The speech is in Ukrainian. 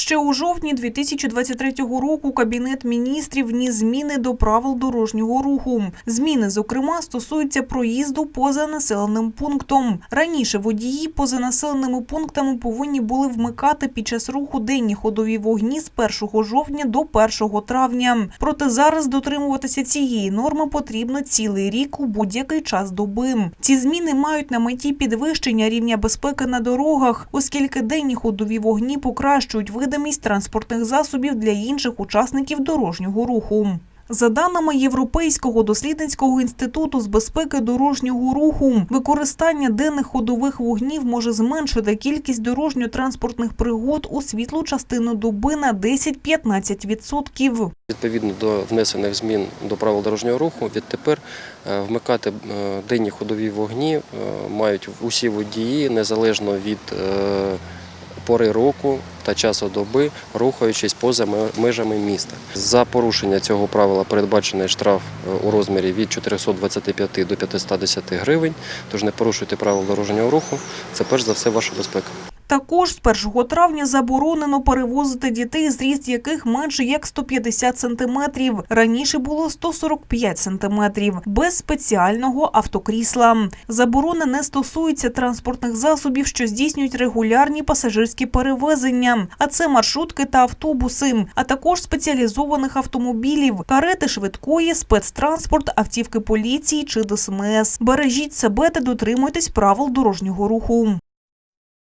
Ще у жовтні 2023 року Кабінет міністрів вніс зміни до правил дорожнього руху. Зміни, зокрема, стосуються проїзду поза населеним пунктом. Раніше водії поза населеними пунктами повинні були вмикати під час руху денні ходові вогні з 1 жовтня до 1 травня. Проте зараз дотримуватися цієї норми потрібно цілий рік у будь-який час доби. Ці зміни мають на меті підвищення рівня безпеки на дорогах, оскільки денні ходові вогні покращують видимість транспортних засобів для інших учасників дорожнього руху. За даними Європейського дослідницького інституту з безпеки дорожнього руху, використання денних ходових вогнів може зменшити кількість дорожньо-транспортних пригод у світлу частину доби на 10-15%. Відповідно до внесених змін до правил дорожнього руху, відтепер е, вмикати е, денні ходові вогні е, мають усі водії незалежно від пори року та часу доби, рухаючись поза межами міста. За порушення цього правила передбачений штраф е, у розмірі від 425 до 510 гривень. Тож не порушуйте правил дорожнього руху. Це перш за все ваша безпека. Також з 1 травня заборонено перевозити дітей, зріст яких менше як 150 сантиметрів. Раніше було 145 сантиметрів без спеціального автокрісла. Заборона не стосується транспортних засобів, що здійснюють регулярні пасажирські перевезення, а це маршрутки та автобуси, а також спеціалізованих автомобілів, карети швидкої, спецтранспорт, автівки поліції чи ДСМС. Бережіть себе та дотримуйтесь правил дорожнього руху.